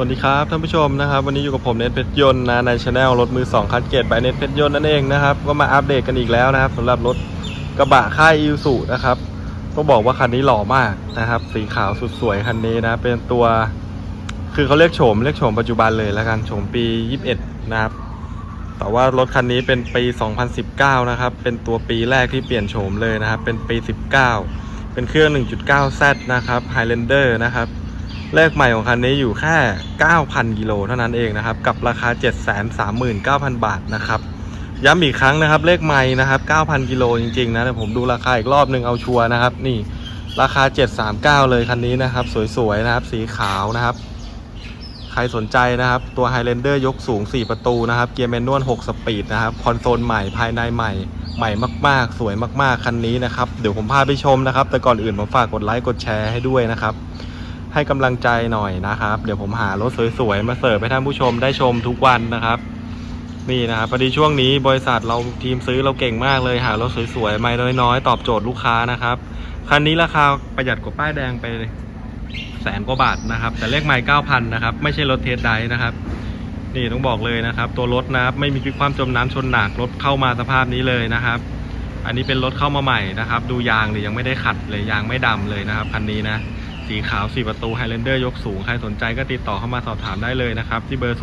วัสดีครับท่านผู้ชมนะครับ วันนี้อยู่กับผมเน็ตเพชรยนต์นะในช anel รถมือ 2 คันเกตบายเน็ตเพชรยนต์นั่นเองนะครับ ก็มาอัปเดตกันอีกแล้วนะครับสำหรับรถกระบะค่ายอิวสุนะครับต้องบอกว่าคันนี้หล่อมากนะครับ สีขาวสุดสวยคันนี้นะ เป็นตัว คือเขาเรียกโฉมเรียกโฉมปัจจุบันเลยแล้วกันโฉมปี 21 นะครับ แต่ว่ารถคันนี้เป็นปี 2019 นะครับ เป็นตัวปีแรกที่เปลี่ยนโฉมเลยนะครับ เป็นปี 19 เป็นเครื่อง 1.9Z นะครับ Highlander นะครับ เลขใหม่ของคันนี้อยู่แค่ 9,000 กิโลเท่านั้นเองนะครับ กับราคา 739,000 บาทนะครับย้ำอีกครั้งนะครับ เลขใหม่นะครับ 9,000 กิโลจริงๆนะผมดูราคาอีกรอบหนึ่งเอาชัวร์นะครับ นี่ราคา 739 เลยคันนี้นะครับ สวยๆนะครับ สีขาวนะครับ ใครสนใจนะครับ ตัว Highlander ยกสูง 4 ประตูนะครับ เกียร์แมนนวล 6 สปีดนะครับ คอนโซลใหม่ภายในใหม่ ใหม่มากๆ สวยมากๆ คันนี้นะครับ เดี๋ยวผมพาไปชมนะครับ แต่ก่อนอื่นผมฝากกดไลค์กดแชร์ให้ด้วยนะครับ ให้กำลังใจหน่อยนะครับ เดี๋ยวผมหารถสวยๆ มาเสิร์ฟให้ท่านผู้ชมได้ชมทุกวันนะครับ นี่นะครับพอดีช่วงนี้บริษัทเราทีมซื้อเราเก่งมากเลยหารถสวยๆไม่น้อยๆ ตอบโจทย์ลูกค้านะครับคันนี้ราคาประหยัดกว่าป้ายแดงไปแสนกว่าบาทนะครับ แต่เลขไมล์9,000นนะครับ ไม่ใช่รถเทสไดนะครับ นี่ต้องบอกเลยนะครับ ตัวรถนะครับไม่มีความจมน้ำชนหนักรถเข้ามาสภาพนี้เลยนะครับ อันนี้เป็นรถเข้ามาใหม่นะครับ ดูยางเนี่ยยังไม่ได้ขัดเลยยางไม่ดำเลยนะครับคันนี้นะ สีขาว 4 ประตู Highlander ยกสูง ใครสนใจก็ติดต่อเข้ามาสอบถามได้เลยนะครับ ที่เบอร์ 062640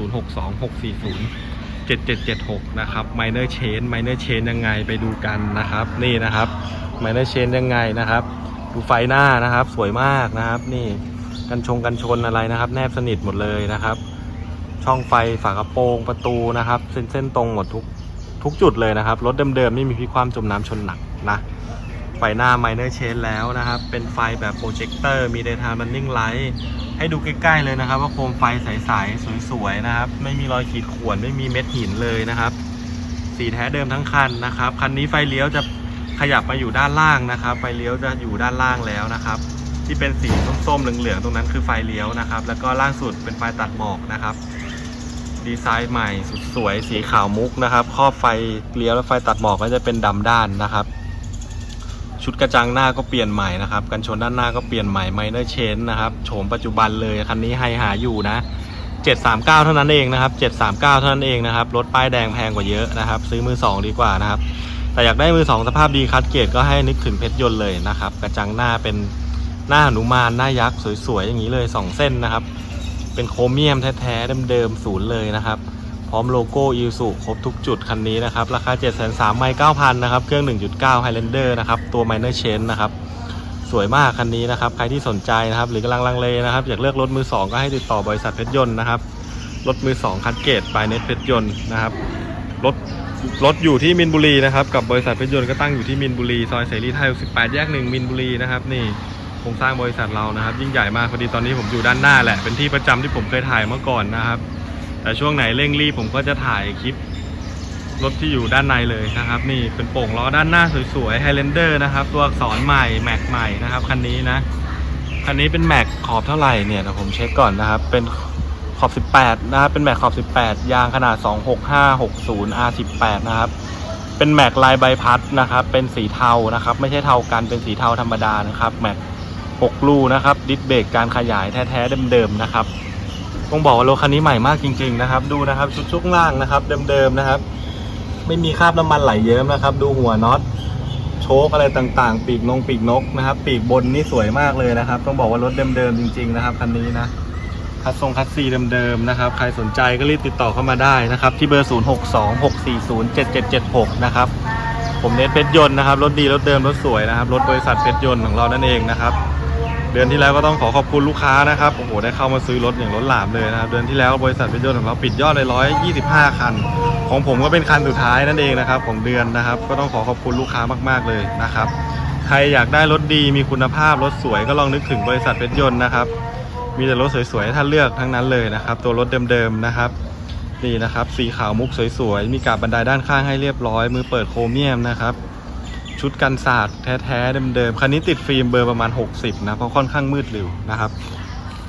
7776 นะครับ Minor Chain Minor Chain ยังไงไปดูกันนะครับ นี่นะครับ Minor Chain ยังไงนะครับ ดูไฟหน้านะครับ สวยมากนะครับ นี่กันชงกันชนอะไรนะครับ แนบสนิทหมดเลยนะครับ ช่องไฟฝากระโปรงประตูนะครับ เส้นเส้นตรงหมดทุกทุกจุดเลยนะครับ รถเดิมๆไม่มีพิความจมน้ำชนหนักนะ ไฟหน้า Minor Change แล้วนะครับ เป็นไฟแบบโปรเจคเตอร์มี Daytime Running Light ให้ดูใกล้ๆเลยนะครับ ว่าโคมไฟใสๆสวยๆนะครับ ไม่มีรอยขีดข่วนไม่มีเม็ดหินเลยนะครับ สีแท้เดิมทั้งคันนะครับ คันนี้ไฟเลี้ยวจะขยับมาอยู่ด้านล่างนะครับ ไฟเลี้ยวจะอยู่ด้านล่างแล้วนะครับ ที่เป็นสีส้มๆเหลืองๆตรงนั้นคือไฟเลี้ยวนะครับ แล้วก็ล่างสุดเป็นไฟตัดหมอกนะครับดีไซน์ใหม่สุดสวยสีขาวมุกนะครับ ครอบไฟเลี้ยวและไฟตัดหมอกก็จะเป็นดำด้านนะครับ ชุดกระจังหน้าก็เปลี่ยนใหม่นะครับ กันชนด้านหน้าก็เปลี่ยนใหม่ไมเนอร์เชนนะครับโฉมปัจจุบันเลยคันนี้ให้หาอยู่นะ 739 เท่านั้นเองนะครับ 739 เท่านั้นเองนะครับรถป้ายแดงแพงกว่าเยอะนะครับ ซื้อมือ 2 ดีกว่านะครับ แต่อยากได้มือ 2 สภาพดีคัดเกรดก็ให้นึกถึงเพชรยนต์เลยนะครับ กระจังหน้าเป็นหน้าหนุมานหน้ายักษ์สวยๆอย่างนี้เลย 2 เส้นนะครับ เป็นโครเมียมแท้ๆเดิมๆศูนย์เลยนะครับ พร้อมโลโก้อิ s u ครบทุกจุดคันนี้นะครับ ราคา 7 3 0 0 0ไม่9,000 นะครับ เครื่อง 1.9 Highlander นะครับ ตัว Minor Chain นะครับ สวยมากคันนี้นะครับ ใครที่สนใจนะครับ หรือกำลังลังเลนะครับ อยากเลือกรถมือ 2 ก็ให้ติดต่อบริษัทเพชรยนต์นะครับ รถมือ 2 คัดเกตบายเน็ตเพชรยนต์นะครับ รถรถอยู่ที่มินบุรีนะครับ กับบริษัทเพชรยนต์ก็ตั้งอยู่ที่มินบุรี ซอยเสรีไทย18 แยกหนึ่งมินบุรีนะครับ นี่โครงสร้างบริษัทเรานะครับ ยิ่งใหญ่มาก พอดีตอนนี้ผมอยู่ด้านหน้าแหละ เป็นที่ประจำที่ผมเคยถ่ายเมื่อก่อนนะครับ แต่ช่วงไหนเร่งรีบผมก็จะถ่ายคลิปรถที่อยู่ด้านในเลยนะครับ นี่เป็นโป่งล้อด้านหน้าสวยๆ Highlander นะครับ ตัวอักษรใหม่แม็กใหม่นะครับคันนี้นะ คันนี้เป็นแม็กขอบเท่าไหร่เนี่ยเดี๋ยวผมเช็คก่อนนะครับ เป็นขอบ 18 นะครับ เป็นแม็กขอบ 18 ยางขนาด 26560 R18 นะครับ เป็นแม็กลายใบพัดนะครับ เป็นสีเทานะครับ ไม่ใช่เทากัน เป็นสีเทาธรรมดานะครับ แม็ก6ลูนะครับ ดิสเบรกการขยายแท้ๆเดิมๆนะครับ ต้องบอกว่ารถคันนี้ใหม่มากจริง ๆ นะครับ ดูนะครับ ชุดช่วงล่างนะครับ เดิมๆนะครับ ไม่มีคราบน้ำมันไหลเยิ้มนะครับ ดูหัวน็อตโชคอะไรต่างๆ ปีกนงปีกนกนะครับ ปีกบนนี่สวยมากเลยนะครับ ต้องบอกว่ารถเดิมๆจริง ๆ นะครับคันนี้นะคัดทรงคัดซีเดิมๆนะครับ ใครสนใจก็รีบติดต่อเข้ามาได้นะครับ ที่เบอร์ 0626407776 นะครับ ผมเนทเพชรยนต์นะครับ รถดีรถเดิมรถสวยนะครับ รถบริษัทเพชรยนต์ของเรานั่นเองนะครับ เดือนที่แล้วก็ต้องขอขอบคุณลูกค้านะครับโอ้โหได้เข้ามาซื้อรถอย่างล้นหลามเลยนะครับเดือนที่แล้วบริษัทเพชรยนต์ของเราปิดยอดเลยร้อยยี่สิบห้าคัน ของผมก็เป็นคันสุดท้ายนั่นเองนะครับของเดือนนะครับ ก็ต้องขอขอบคุณลูกค้ามาก ๆเลยนะครับใครอยากได้รถดีมีคุณภาพรถสวยก็ลองนึกถึงบริษัทเพชรยนต์นะครับ มีแต่รถสวยๆให้ท่านเลือกทั้งนั้นเลยนะครับ ตัวรถเดิมๆนะครับนี่นะครับ สีขาวมุกสวยๆมีกาบบันไดด้านข้างให้เรียบร้อย มือเปิดโครเมียมนะครับ ชุดกันศาสตร์แท้ๆเดิมๆ คันนี้ติดฟิล์มเบอร์ประมาณ 60 นะ เพราะค่อนข้างมืดหลิวนะครับ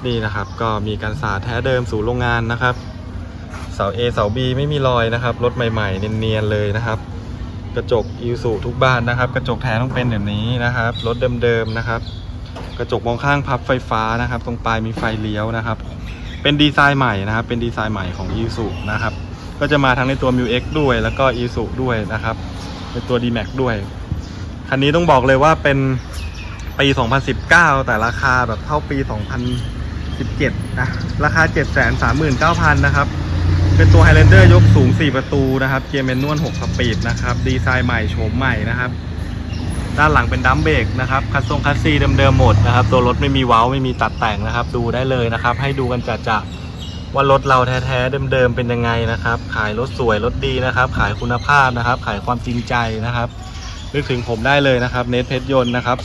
นี่นะครับก็มีกันศาสตร์แท้เดิมสู่โรงงานนะครับ เสา A เสา B ไม่มีรอยนะครับ รถใหม่ๆ เนียนๆ เลยนะครับ กระจกอิวสูทุกบ้านนะครับ กระจกแท้ต้องเป็นแบบนี้นะครับ รถเดิมๆ นะครับ กระจกมองข้างพับไฟฟ้านะครับ ตรงปลายมีไฟเลี้ยวนะครับ เป็นดีไซน์ใหม่นะครับ เป็นดีไซน์ใหม่ของ i s u นะครับ ก็จะมาทั้งในตัว m u X ด้วย แล้วก็ i s u ด้วยนะครับ ในตัว D-Max ด้วย คันนี้ต้องบอกเลยว่าเป็นปี 2019 แต่ราคาแบบเท่าปี 2017นะราคา 739,000 นะครับ เป็นตัว Highlander ยกสูง 4 ประตูนะครับ เกียร์แมนนวล 6 สปีดนะครับ ดีไซน์ใหม่โฉมใหม่นะครับ ด้านหลังเป็นดัมเบรกนะครับ คัสซงคัสซีเดิมๆหมดนะครับ ตัวรถไม่มีเว้าไม่มีตัดแต่งนะครับ ดูได้เลยนะครับ ให้ดูกันจะจะว่ารถเราแท้ๆเดิมๆเป็นยังไงนะครับ ขายรถสวยรถดีนะครับ ขายคุณภาพนะครับ ขายความจริงใจนะครับ นึกถึงผมได้เลยนะครับเนทเพชรยนต์นะครับ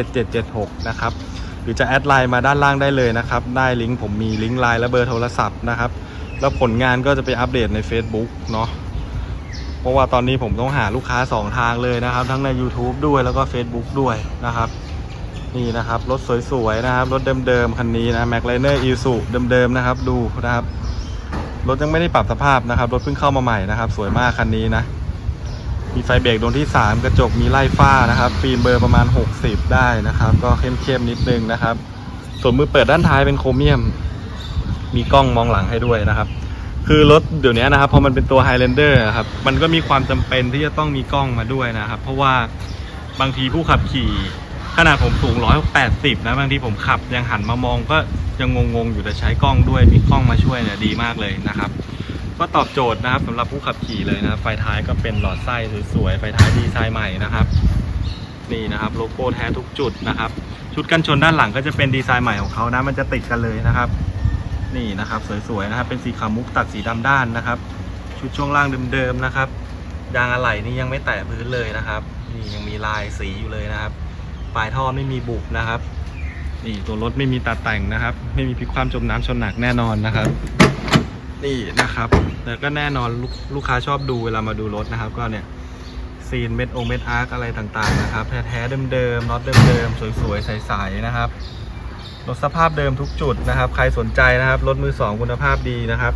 0626407776 นะครับ หรือจะแอดไลน์มาด้านล่างได้เลยนะครับ ได้ลิงก์ผมมีลิงก์ไลน์และเบอร์โทรศัพท์นะครับ แล้วผลงานก็จะไปอัปเดตใน Facebook เนาะ เพราะว่าตอนนี้ผมต้องหาลูกค้า 2 ทางเลยนะครับ ทั้งใน YouTube ด้วยแล้วก็ Facebook ด้วยนะครับ นี่นะครับ รถสวยๆนะครับ รถเดิมๆคันนี้นะ Mac l i n e r i s u เดิมๆนะครับ ดูนะครับรถยังไม่ได้ปรับสภาพนะครับ รถเพิ่งเข้ามาใหม่นะครับ สวยมากคันนี้นะ มีไฟเบรกดวงที่ 3 กระจกมีไล่ฟ้านะครับฟิล์มเบอร์ประมาณ 60 ได้นะครับ ก็เข้มๆนิดนึงนะครับ ส่วนมือเปิดด้านท้ายเป็นโครเมียม มีกล้องมองหลังให้ด้วยนะครับ คือรถเดี๋ยวนี้นะครับพอมันเป็นตัว Highlander ครับมันก็มีความจำเป็นที่จะต้องมีกล้องมาด้วยนะครับ เพราะว่าบางทีผู้ขับขี่ขนาดผมสูง 180 นะบางทีผมขับยังหันมามองก็ยังงงๆอยู่แต่ใช้กล้องด้วยมีกล้องมาช่วยเนี่ยดีมากเลยนะครับ ก็ตอบโจทย์นะครับสำหรับผู้ขับขี่เลยนะครับไฟท้ายก็เป็นหลอดไส้สวยๆไฟท้ายดีไซน์ใหม่นะครับนี่นะครับโลโก้แท้ทุกจุดนะครับ ชุดกันชนด้านหลังก็จะเป็นดีไซน์ใหม่ของเขานะมันจะติดกันเลยนะครับ นี่นะครับสวยๆนะครับ เป็นสีขาวมุกตัดสีดำด้านนะครับ ชุดช่วงล่างเดิมๆนะครับยางอะไหล่นี่ยังไม่แตะพื้นเลยนะครับนี่ยังมีลายสีอยู่เลยนะครับ ปลายท่อไม่มีบุบนะครับนี่ตัวรถไม่มีตัดแต่งนะครับ ไม่มีพลิกความจมน้ำชนหนักแน่นอนนะครับ นี่นะครับแต่ก็แน่นอนลูกลูกค้าชอบดูเวลามาดูรถนะครับ ก็เนี่ยซีนเม็ดโอเม็ดอาร์คอะไรต่างๆนะครับ แท้ๆเดิมๆน็อตเดิมๆสวยๆใสๆนะครับรถสภาพเดิมทุกจุดนะครับ ใครสนใจนะครับรถมือสองคุณภาพดีนะครับ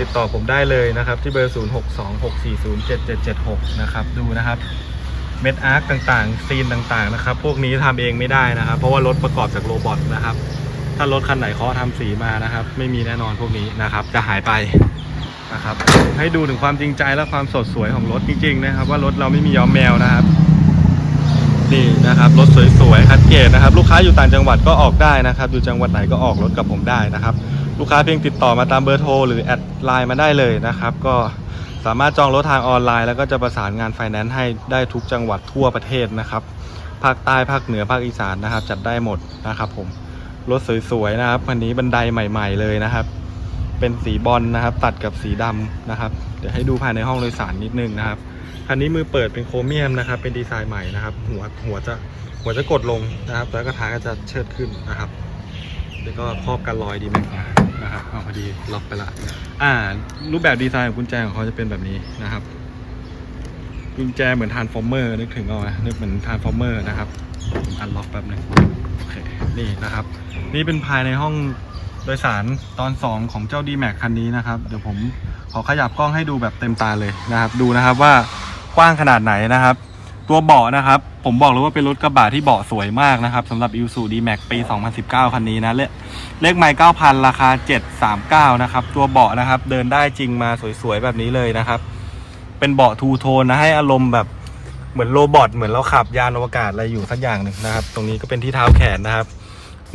ติดต่อผมได้เลยนะครับ ที่เบอร์ 0626407776 นะครับดูนะครับเม็ดอาร์คต่างๆ ซีนต่างๆนะครับ พวกนี้ทำเองไม่ได้นะครับ เพราะว่ารถประกอบจากโรบอทนะครับ ถ้ารถคันไหนเขาทำสีมานะครับ ไม่มีแน่นอนพวกนี้นะครับ จะหายไปนะครับ ให้ดูถึงความจริงใจและความสดสวยของรถจริงๆนะครับ ว่ารถเราไม่มีย้อมแมวนะครับนี่นะครับรถสวยๆคัดเกตนะครับ ลูกค้าอยู่ต่างจังหวัดก็ออกได้นะครับ อยู่จังหวัดไหนก็ออกรถกับผมได้นะครับ ลูกค้าเพียงติดต่อมาตามเบอร์โทรหรือแอดไลน์มาได้เลยนะครับ ก็สามารถจองรถทางออนไลน์ แล้วก็จะประสานงานไฟแนนซ์ให้ได้ทุกจังหวัดทั่วประเทศนะครับภาคใต้ภาคเหนือภาคอีสานนะครับ จัดได้หมดนะครับผม รถสวยๆนะครับวันนี้บันไดใหม่ ๆ เลยนะครับ เป็นสีบอลนะครับ ตัดกับสีดำนะครับ เดี๋ยวให้ดูภายในห้องโดยสารนิดนึงนะครับคันนี้มือเปิดเป็นโครเมียมนะครับ เป็นดีไซน์ใหม่นะครับ หัวหัวจะหัวจะกดลงนะครับ แล้วก็ท้ายก็จะเชิดขึ้นนะครับ แล้วก็ครอบกันรอยดีไหมนะครับเอาพอดีล็อกไปละอ่า รูปแบบดีไซน์ของกุญแจของเขาจะเป็นแบบนี้นะครับ กุญแจเหมือนทานฟอร์เมอร์นึกถึงเอาไหมนึกเหมือนทานฟอร์เมอร์นะครับอันล็อกแป๊บนึงโอเคนี่นะครับ นี่เป็นภายในห้องโดยสารตอน 2 ของเจ้า d m a x คันนี้นะครับ เดี๋ยวผมขอขยับกล้องให้ดูแบบเต็มตาเลยนะครับ ดูนะครับว่ากว้างขนาดไหนนะครับ ตัวเบาะนะครับ ผมบอกเลยว่าเป็นรถกระบะที่เบาะสวยมากนะครับสำหรับ i s u d m a x ปี 2019 คันนี้นะ เลเลขไมล์9,000 ราคา 739 นะครับ ตัวเบาะนะครับ เดินได้จริงมาสวยๆ แบบนี้เลยนะครับ เป็นเบาะทูโทนนะให้อารมณ์แบบเหมือนโรบอทเหมือนเราขับยานอวกาศอะไรอยู่สักอย่างหนึ่งนะครับ ตรงนี้ก็เป็นที่เท้าแขนนะครับ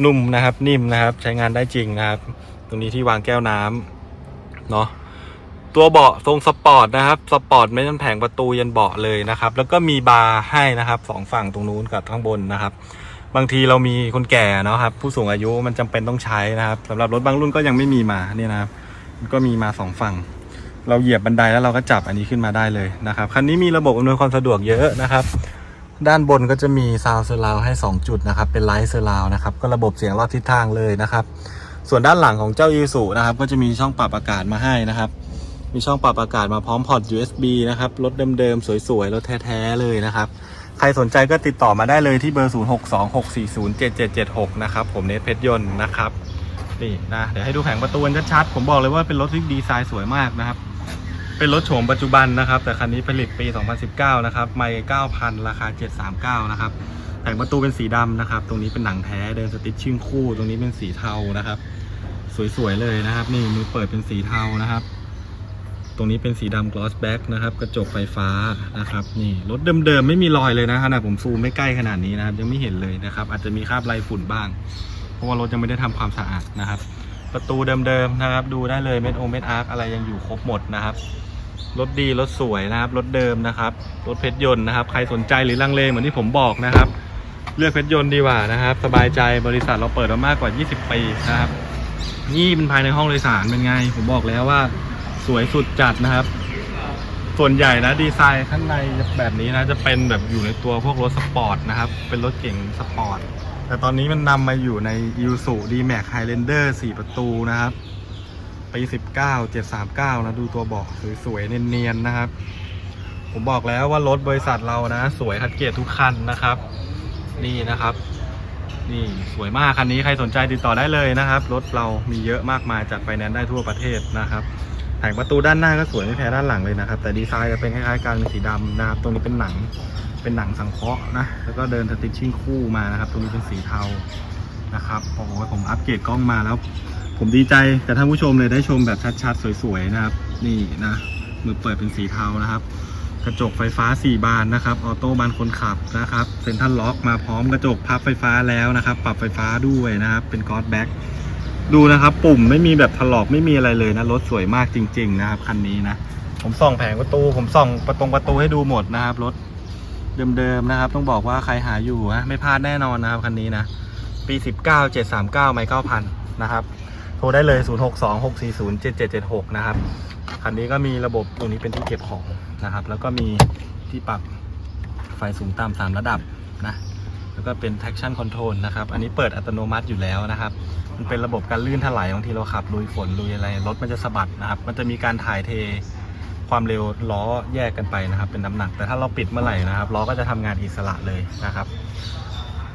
นุ่มนะครับ นิ่มนะครับ ใช้งานได้จริงนะครับ ตรงนี้ที่วางแก้วน้ำเนาะตัวเบาะทรงสปอร์ตนะครับสปอร์ตไม่ต้องแผงประตูยันเบาะเลยนะครับ แล้วก็มีบาร์ให้นะครับสองฝั่งตรงนู้นกับข้างบนนะครับ บางทีเรามีคนแก่นะครับ ผู้สูงอายุมันจำเป็นต้องใช้นะครับสำหรับรถบางรุ่นก็ยังไม่มีมาเนี่ยนะครับ ก็มีมาสองฝั่ง เราเหยียบบันไดแล้วเราก็จับอันนี้ขึ้นมาได้เลยนะครับคันนี้มีระบบอำนวยความสะดวกเยอะนะครับ ด้านบนก็จะมีซาวเซอร์ราวให้ 2 จุดนะครับ เป็นไลท์เซอร์ราวนะครับ ก็ระบบเสียงรอบทิศทางเลยนะครับ ส่วนด้านหลังของเจ้า i s u นะครับ ก็จะมีช่องปรับอากาศมาให้นะครับ มีช่องปรับอากาศมาพร้อมพอร์ต USB นะครับ รถเดิมๆ สวยๆ รถแท้ๆ เลยนะครับ ใครสนใจก็ติดต่อมาได้เลยที่เบอร์ 0626407776 นะครับ ผมเนทเพชรยนต์นะครับ นี่นะ เดี๋ยวให้ดูแผงประตูกันชัดๆ ผมบอกเลยว่าเป็นรถที่ดีไซน์สวยมากนะครับ เป็นรถโฉมปัจจุบันนะครับ แต่คันนี้ผลิตปี 2019 นะครับ ไม่ 9,000 ราคา 739 นะครับแผงประตูเป็นสีดำนะครับ ตรงนี้เป็นหนังแท้ เดินสติชชิ่งคู่ ตรงนี้เป็นสีเทานะครับ สวยๆเลยนะครับ นี่มือเปิดเป็นสีเทานะครับ ตรงนี้เป็นสีดำ gloss back นะครับ กระจกไฟฟ้านะครับ นี่รถเดิมๆไม่มีรอยเลยนะขนาดผมซูมไม่ใกล้ขนาดนี้นะครับ ยังไม่เห็นเลยนะครับ อาจจะมีคราบลายฝุ่นบ้าง เพราะว่ารถยังไม่ได้ทำความสะอาดนะครับ ประตูเดิมๆนะครับ ดูได้เลยเม็ดโอเม็ดอาร์คอะไรยังอยู่ครบหมดนะครับ รถดีรถสวยนะครับรถเดิมนะครับรถเพชรยนต์นะครับ ใครสนใจหรือลังเลเหมือนที่ผมบอกนะครับ เลือกเพชรยนต์ดีกว่านะครับ สบายใจบริษัทเราเปิดมามากกว่า 20 ปีนะครับ นี่เป็นภายในห้องโดยสารเป็นไง ผมบอกแล้วว่าสวยสุดจัดนะครับ ส่วนใหญ่นะดีไซน์ข้างในแบบนี้นะจะเป็นแบบอยู่ในตัวพวกรถสปอร์ตนะครับ เป็นรถเก่งสปอร์ตแต่ตอนนี้มันนำมาอยู่ใน i s u d m a x Highlander 4 ประตูนะครับ ปี19 739นะดูตัวเบาะสวยๆเนียนๆนะครับ ผมบอกแล้วว่ารถบริษัทเรานะ สวยคัดเกียรทุกคันนะครับ นี่นะครับ นี่สวยมากคันนี้ใครสนใจติดต่อได้เลยนะครับ รถเรามีเยอะมากมายจัดไฟแนนซ์ได้ทั่วประเทศนะครับแผงประตูด้านหน้าก็สวยไม่แพ้ด้านหลังเลยนะครับ แต่ดีไซน์จะเป็นคล้ายๆกันเป็นสีดำนะครับตรงนี้เป็นหนังเป็นหนังสังเคราะห์นะแล้วก็เดินสติชชิ่งคู่มานะครับ ตรงนี้เป็นสีเทานะครับโอ้โหผมอัปเกรดกล้องมาแล้ว ผมดีใจกับท่านผู้ชมเลยได้ชมแบบชัดๆ สวยๆนะครับ นี่นะมือเปิดเป็นสีเทานะครับ กระจกไฟฟ้า 4 บานนะครับออโต้บานคนขับนะครับเซ็นทรัลล็อกมาพร้อมกระจกพับไฟฟ้าแล้วนะครับ ปรับไฟฟ้าด้วยนะครับ เป็นกอดแบ็กดูนะครับ ปุ่มไม่มีแบบถลอกไม่มีอะไรเลยนะรถสวยมากจริง ๆ นะครับคันนี้นะผมส่องแผงประตู ผมส่องประตงประตูให้ดูหมดนะครับรถเดิมๆนะครับ ต้องบอกว่าใครหาอยู่นะไม่พลาดแน่นอนนะครับคันนี้นะปี 19 739ไมค์9,000นะครับ โทรได้เลย 062 640 7776 นะครับ คันนี้ก็มีระบบตรงนี้เป็นที่เก็บของนะครับ แล้วก็มีที่ปรับไฟสูงต่ำสามระดับนะ แล้วก็เป็น traction control นะครับ อันนี้เปิดอัตโนมัติอยู่แล้วนะครับ มันเป็นระบบการลื่นถลายบางทีเราขับลุยฝนลุยอะไร รถมันจะสะบัดนะครับ มันจะมีการถ่ายเทความเร็วล้อแยกกันไปนะครับ เป็นน้ำหนัก แต่ถ้าเราปิดเมื่อไหร่นะครับล้อก็จะทำงานอิสระเลยนะครับ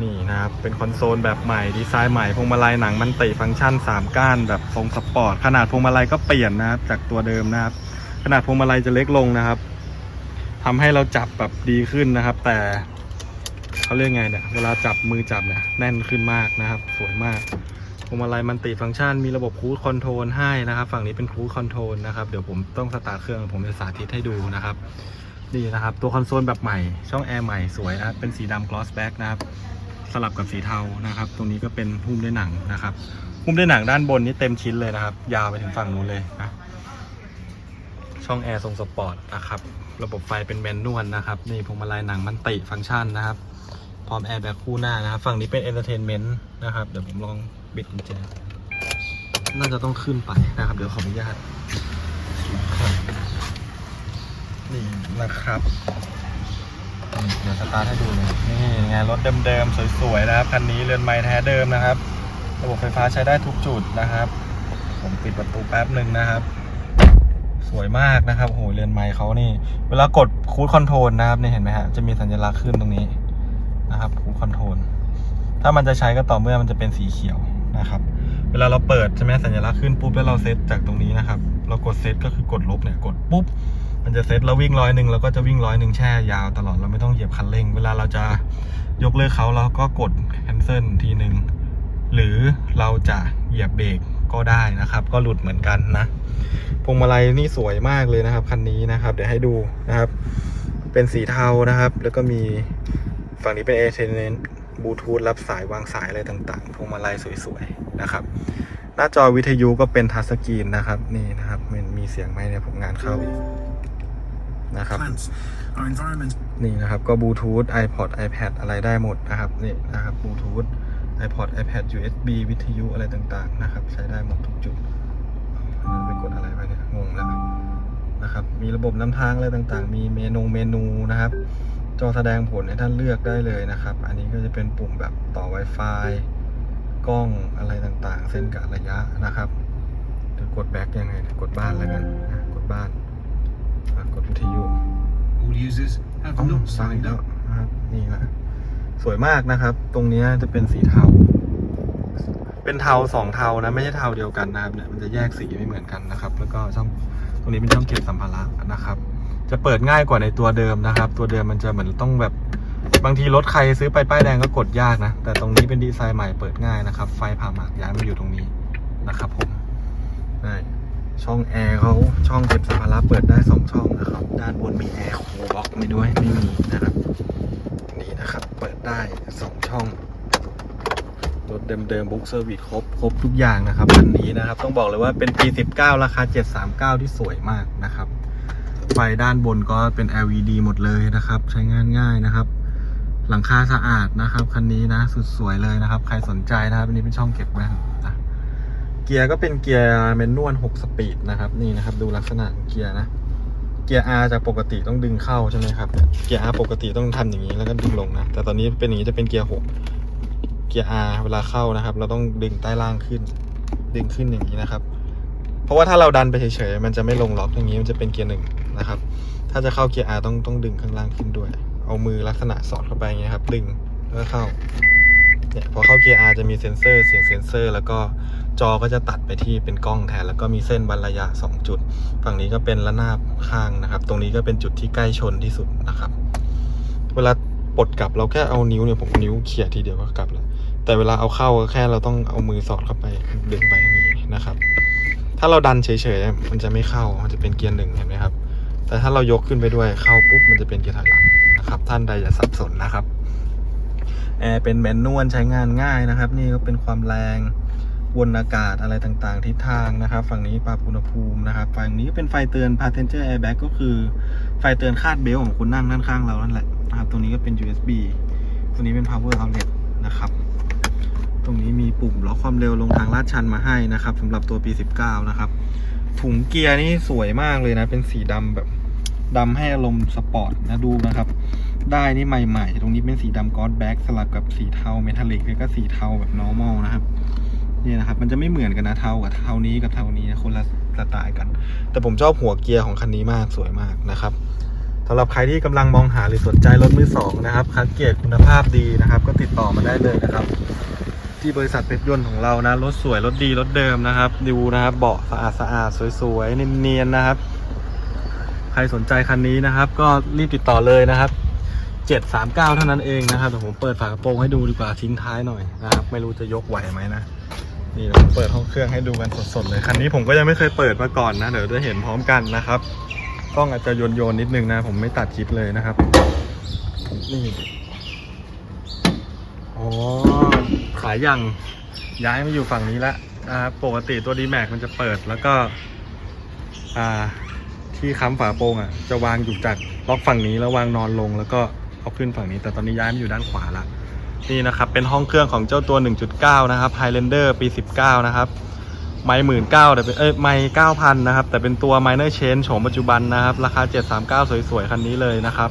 นี่นะครับ เป็นคอนโซลแบบใหม่ดีไซน์ใหม่พวงมาลัยหนังมันติฟังก์ชัน 3 ก้านแบบทรงสปอร์ต ขนาดพวงมาลัยก็เปลี่ยนนะครับ จากตัวเดิมนะครับ ขนาดพวงมาลัยจะเล็กลงนะครับทำให้เราจับแบบดีขึ้นนะครับ แต่เขาเรียกไงเนี่ยเวลาจับมือจับเนี่ยแน่นขึ้นมากนะครับ สวยมากพวงมาลัยมันติฟังก์ชันมีระบบครูดคอนโทรลให้นะครับ ฝั่งนี้เป็นครูดคอนโทรลนะครับเดี๋ยวผมต้องสตาร์ทเครื่องผมจะสาธิตให้ดูนะครับนี่นะครับ ตัวคอนโซลแบบใหม่ ช่องแอร์ใหม่สวยนะครับ เป็นสีดำ gloss back นะครับ สลับกับสีเทานะครับ ตรงนี้ก็เป็นหุ้มด้วยหนังนะครับ หุ้มด้วยหนังด้านบนนี้เต็มชิ้นเลยนะครับ ยาวไปถึงฝั่งนู้นเลยนะช่องแอร์ทรงสปอร์ตนะครับ ระบบไฟเป็นแมนนวลนะครับ นี่พวงมาลัยหนังมันติฟังก์ชันนะครับ พร้อมแอร์แบ็คคู่หน้านะครับ ฝั่งนี้เป็นเอนเตอร์เทนเมนต์นะครับ เดี๋ยวผมลองบิดกุญแจ น่าจะต้องขึ้นไปนะครับ เดี๋ยวขออนุญาตนี่นะครับ เดี๋ยวสตาร์ทให้ดูเลยนี่ไงรถเดิมๆสวยๆนะครับคันนี้เรือนไม้แท้เดิมนะครับ ระบบไฟฟ้าใช้ได้ทุกจุดนะครับ ผมปิดประตูแป๊บหนึ่งนะครับ สวยมากนะครับโหเรือนไม้เขานี่ เวลากดคูดคอนโทรลนะครับนี่เห็นไหมฮะจะมีสัญลักษณ์ขึ้นตรงนี้นะครับคูดคอนโทรลถ้ามันจะใช้ก็ต่อเมื่อมันจะเป็นสีเขียวนะครับ เวลาเราเปิดใช่ไหมสัญลักษณ์ขึ้นปุ๊บแล้วเราเซตจากตรงนี้นะครับ เรากดเซตก็คือกดลบเนี่ยกดปุ๊บ มันจะเซตเราวิ่งร้อยหนึ่งเราก็จะวิ่งร้อยหนึ่งแช่ยาวตลอดเราไม่ต้องเหยียบคันเร่ง เวลาเราจะยกเลิกเขาเราก็กด cancel ทีหนึ่งหรือเราจะเหยียบเบรกก็ได้นะครับ ก็หลุดเหมือนกันนะพวงมาลัยนี่สวยมากเลยนะครับคันนี้นะครับ เดี๋ยวให้ดูนะครับ เป็นสีเทานะครับ แล้วก็มีฝั่งนี้เป็นเอเทนเนนบลูทูธรับสายวางสายอะไรต่างๆพวงมาลัยสวยๆนะครับ หน้าจอวิทยุก็เป็นทัชสกรีนนะครับ นี่นะครับมันมีเสียงไหมเนี่ยผมงานเข้า นะครับ plants. Our environment นี่นะครับ ก็บลูทูธ iPod iPad อะไรได้หมดนะครับนี่นะครับบลูทูธ iPod iPad USB วิทยุอะไรต่างๆนะครับ ใช้ได้หมดทุกจุดอันนั้นไปกดอะไรไปเนี่ยงงแล้วนะครับ มีระบบนำทางอะไรต่างๆ มีเมนูเมนูนะครับ จอแสดงผลให้ท่านเลือกได้เลยนะครับ อันนี้ก็จะเป็นปุ่มแบบต่อ Wi-Fi กล้องอะไรต่างๆ เส้นกะระยะนะครับเดี๋ยวกดแบ็กยังไง กดบ้านแล้วกันอะกดบ้านอะ กดวิทยุ all users have อ๋อ not สั่ง signed แล้ว up. นะครับนี่นะสวยมากนะครับ ตรงเนี้ยจะเป็นสีเทา เป็นเทาสองเทานะ ไม่ใช่เทาเดียวกันนะครับเนี่ยมันจะแยกสีไม่เหมือนกันนะครับ แล้วก็ช่องตรงนี้เป็นช่องเก็บสัมภาระนะครับ จะเปิดง่ายกว่าในตัวเดิมนะครับ ตัวเดิมมันจะเหมือนต้องแบบบางทีรถใครซื้อไปป้ายแดงก็กดยากนะ แต่ตรงนี้เป็นดีไซน์ใหม่เปิดง่ายนะครับ ไฟผ่าหมากย้ายมาอยู่ตรงนี้นะครับ ผมได้ ช่องแอร์เขาช่องเก็บสัมภาระเปิดได้สองช่องนะครับ ด้านบนมีแอร์โคบ็อกไม่ด้วยไม่มีนะครับ นี่นะครับเปิดได้สองช่องรถเดิมๆบุ๊กเซอร์วิสครบครบทุกอย่างนะครับคันนี้นะครับ ต้องบอกเลยว่าเป็นปี 19 ราคา 739 ที่สวยมากนะครับ ไฟด้านบนก็เป็น LED หมดเลยนะครับ ใช้งานง่ายนะครับ หลังคาสะอาดนะครับคันนี้นะสุดสวยเลยนะครับ ใครสนใจนะครับอันนี้เป็นช่องเก็บแว่นนะ เกียร์ก็เป็นเกียร์แมนนวล6สปีดนะครับนี่นะครับดูลักษณะของเกียร์นะเกียร์ R จากปกติต้องดึงเข้าใช่ไหมครับเกียเกียร์ R ปกติต้องทำอย่างนี้แล้วก็ดึงลงนะแต่ตอนนี้เป็นอย่างนี้จะเป็นเกียร์6เกียร์ R เวลาเข้านะครับ เราต้องดึงใต้ล่างขึ้น ดึงขึ้นอย่างนี้นะครับ เพราะว่าถ้าเราดันไปเฉยๆมันจะไม่ลงล็อกอย่างนี้มันจะเป็นเกียร์หนึ่งนะครับ ถ้าจะเข้าเกียร์ R ต้องต้องดึงข้างล่างขึ้นด้วย เอามือลักษณะสอดเข้าไปอย่างนี้ครับ ดึงแล้วเข้าเนี่ยพอเข้าเกียร์ R จะมีเซ็นเซอร์เสียงเซ็นเซอร์ แล้วก็ จอก็จะตัดไปที่เป็นกล้องแทน แล้วก็มีเส้นบรรระยะ 2 จุด ฝั่งนี้ก็เป็นระนาบข้างนะครับ ตรงนี้ก็เป็นจุดที่ใกล้ชนที่สุดนะครับ เวลาปลดกลับเราแค่เอานิ้วเนี่ยผมนิ้วเขี่ยทีเดียวก็กลับแล้วแต่เวลาเอาเข้าก็แค่เราต้องเอามือสอดเข้าไปดึงไปอย่างนี้นะครับ ถ้าเราดันเฉยๆมันจะไม่เข้ามันจะเป็นเกียร์หนึ่งเห็นไหมครับ แต่ถ้าเรายกขึ้นไปด้วยเข้าปุ๊บมันจะเป็นเกียร์ถอยหลังนะครับ ท่านใดอย่าสับสนนะครับแอร์เป็นแมนนวลใช้งานง่ายนะครับ นี่ก็เป็นความแรง วนอากาศอะไรต่างๆ ทิศทางนะครับ ฝั่งนี้ปรับอุณหภูมินะครับ ฝั่งนี้เป็นไฟเตือน passenger airbag ก็คือไฟเตือนคาดเบลต์ของคุณนั่งด้านข้างเรานั่นแหละนะครับ ตรงนี้ก็เป็น USB ตรงนี้เป็น power outlet นะครับ ตรงนี้มีปุ่มล็อกความเร็วลงทางลาดชันมาให้นะครับสำหรับตัวปี 19 นะครับ ถุงเกียร์นี่สวยมากเลยนะ เป็นสีดำแบบดำให้อารมณ์สปอร์ตนะดูนะครับ ได้นี่ใหม่ ๆ ตรงนี้เป็นสีดำกอดแบ็กสลับกับสีเทาเมทัลลิกแล้วก็สีเทาแบบ normal นะครับ นี่นะครับมันจะไม่เหมือนกันนะเทากับเทานี้กับเทานี้นะคนละสไตล์กัน แต่ผมชอบหัวเกียร์ของคันนี้มากสวยมากนะครับสำหรับใครที่กำลังมองหาหรือสนใจรถมือสองนะครับคัดเกียร์คุณภาพดีนะครับ ก็ติดต่อมาได้เลยนะครับ ที่บริษัทเพชรยนต์ของเรานะรถสวยรถดีรถเดิมนะครับดูนะครับเบาะสะอาดสะอาดสวยๆเนียนๆนะครับ ใครสนใจคันนี้นะครับ ก็รีบติดต่อเลยนะครับ739 เท่านั้นเองนะครับเดี๋ยวผมเปิดฝากระโปรงให้ดูดีกว่าทิ้งท้ายหน่อยนะครับ ไม่รู้จะยกไหวไหมนะ นี่เดี๋ยวผมเปิดห้องเครื่องให้ดูกันสดๆเลยคันนี้ผมก็ยังไม่เคยเปิดมาก่อนนะ เดี๋ยวจะเห็นพร้อมกันนะครับกล้องอาจจะโยนๆนิดนึงนะ ผมไม่ตัดคลิปเลยนะครับนี่อ๋อขายอย่างย้ายมาอยู่ฝั่งนี้แล้วนะครับปกติตัว d m a x มันจะเปิดแล้วก็ อ่า ที่ค้ำฝาโปรงอะ จะวางอยู่จากล็อกฝั่งนี้แล้ววางนอนลงแล้วก็เอาขึ้นฝั่งนี้ แต่ตอนนี้ย้ายมาอยู่ด้านขวาละ นี่นะครับ เป็นห้องเครื่องของเจ้าตัว 1.9 นะครับ Highlander ปี 19 นะครับ ไม่หมื่นเก้าแต่เป็นเอ้ยไม่เก้าพันนะครับ แต่เป็นตัว minor change โฉมปัจจุบันนะครับ ราคา 739 สวยๆ คันนี้เลยนะครับ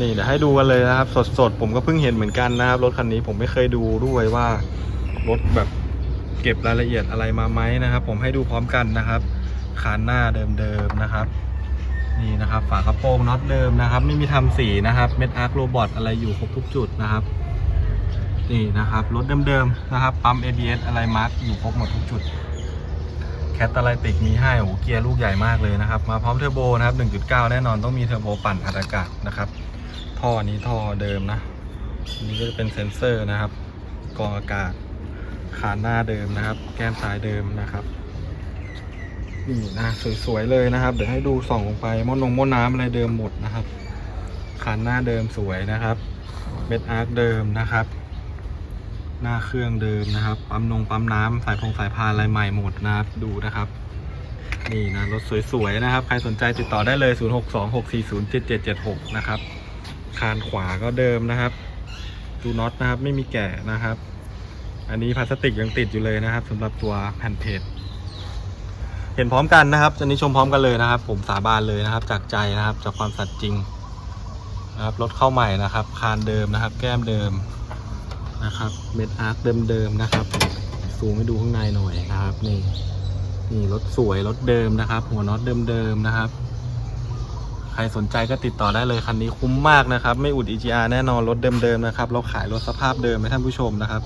นี่เดี๋ยวให้ดูกันเลยนะครับ สดๆ ผมก็เพิ่งเห็นเหมือนกันนะครับ รถคันนี้ผมไม่เคยดูด้วยว่ารถแบบเก็บรายละเอียดอะไรมาไหมนะครับ ผมให้ดูพร้อมกันนะครับคานหน้าเดิมๆนะครับ นี่นะครับ ฝากระโปรงน็อตเดิมนะครับ ไม่มีทำสีนะครับ เม็ดอาร์คโรบอทอะไรอยู่ครบทุกจุดนะครับ นี่นะครับ รถเดิมๆนะครับ ปั๊ม ABS อะไรมาร์กอยู่ครบหมดทุกจุด แคตตาไลติกมีให้โอ้เกียร์ลูกใหญ่มากเลยนะครับ มาพร้อมเทอร์โบนะครับ 1.9 แน่นอนต้องมีเทอร์โบปั่นอัดอากาศนะครับ ท่อนี้ท่อเดิมนะนนี้ก็จะเป็นเซ็นเซอร์นะครับกรองอากาศขานหน้าเดิมนะครับ แก้มซ้ายเดิมนะครับนี่นะสวยๆเลยนะครับ เดี๋ยวให้ดูส่องลงไปม้อนงม้อน้ำอะไรเดิมหมดนะครับขานหน้าเดิมสวยนะครับเม็ดอาร์คเดิมนะครับ หน้าเครื่องเดิมนะครับ ปั๊มนงปั๊มน้ำสายพงสายพานอะไรใหม่หมดนะครับ ดูนะครับ นี่นะรถสวยๆนะครับ ใครสนใจติดต่อได้เลย 0626407776 นะครับ คานขวาก็เดิมนะครับดูน็อตนะครับไม่มีแก่นะครับ อันนี้พลาสติกยังติดอยู่เลยนะครับสำหรับตัวแผ่นเพจเห็นพร้อมกันนะครับอันนี้ชมพร้อมกันเลยนะครับ ผมสาบานเลยนะครับ จากใจนะครับจากความสัตย์จริงนะครับรถเข้าใหม่นะครับ คานเดิมนะครับ แก้มเดิม นะครับเม็ดอาร์คเดิมๆนะครับซูมให้ดูข้างในหน่อยนะครับ นี่นี่รถสวยรถเดิมนะครับ หัวน็อตเดิมๆนะครับ ใครสนใจก็ติดต่อได้เลยคันนี้คุ้มมากนะครับ ไม่อุด EGR แน่นอนรถเดิมๆนะครับ เราขายรถสภาพเดิมให้ท่านผู้ชมนะครับ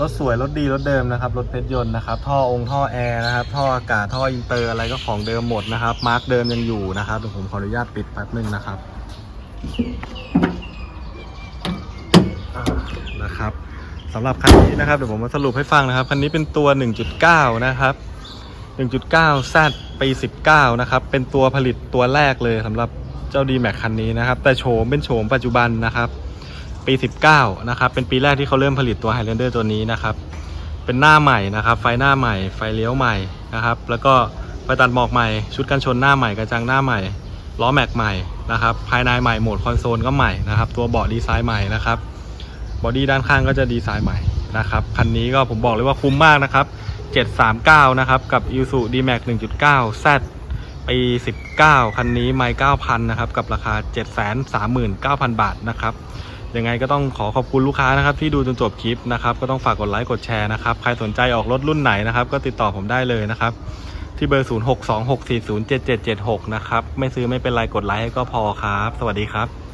รถสวยรถดีรถเดิมนะครับรถเพชรยนต์นะครับ ท่อองค์ท่อแอร์นะครับ ท่ออากาศท่ออินเตอร์อะไรก็ของเดิมหมดนะครับ มาร์กเดิมยังอยู่นะครับเดี๋ยวผมขออนุญาตปิดแป๊บนึงนะครับ สำหรับคันนี้นะครับเดี๋ยวผมมาสรุปให้ฟังนะครับคันนี้เป็นตัว 1.9 นะครับ 1.9 Z ปี 19 นะครับ เป็นตัวผลิตตัวแรกเลยสำหรับเจ้า d m a x คันนี้นะครับ แต่โฉมเป็นโฉมปัจจุบันนะครับ ปี 19 นะครับ เป็นปีแรกที่เขาเริ่มผลิตตัว Highlander ตัวนี้นะครับ เป็นหน้าใหม่นะครับ ไฟหน้าใหม่ ไฟเลี้ยวใหม่นะครับ แล้วก็ไฟตัดหมอกใหม่ ชุดกันชนหน้าใหม่กระจังหน้าใหม่ล้อแม็กใหม่นะครับ ภายในใหม่โหมดคอนโซลก็ใหม่นะครับ ตัวเบาะดีไซน์ใหม่นะครับ บอดี้ด้านข้างก็จะดีไซน์ใหม่นะครับคันนี้ก็ผมบอกเลยว่าคุ้มมากนะครับ 739 นะครับกับ i s u D-Max 1.9 Z ปี 19 คันนี้ไม่9,000 นะครับ กับราคา 739,000 บาทนะครับยังไงก็ต้องขอขอบคุณลูกค้านะครับที่ดูจนจบคลิปนะครับก็ต้องฝากกดไลค์กดแชร์นะครับใครสนใจออกรถรุ่นไหนนะครับก็ติดต่อผมได้เลยนะครับที่เบอร์ 0626407776 นะครับไม่ซื้อไม่เป็นไรกดไลค์ให้ก็พอครับ สวัสดีครับ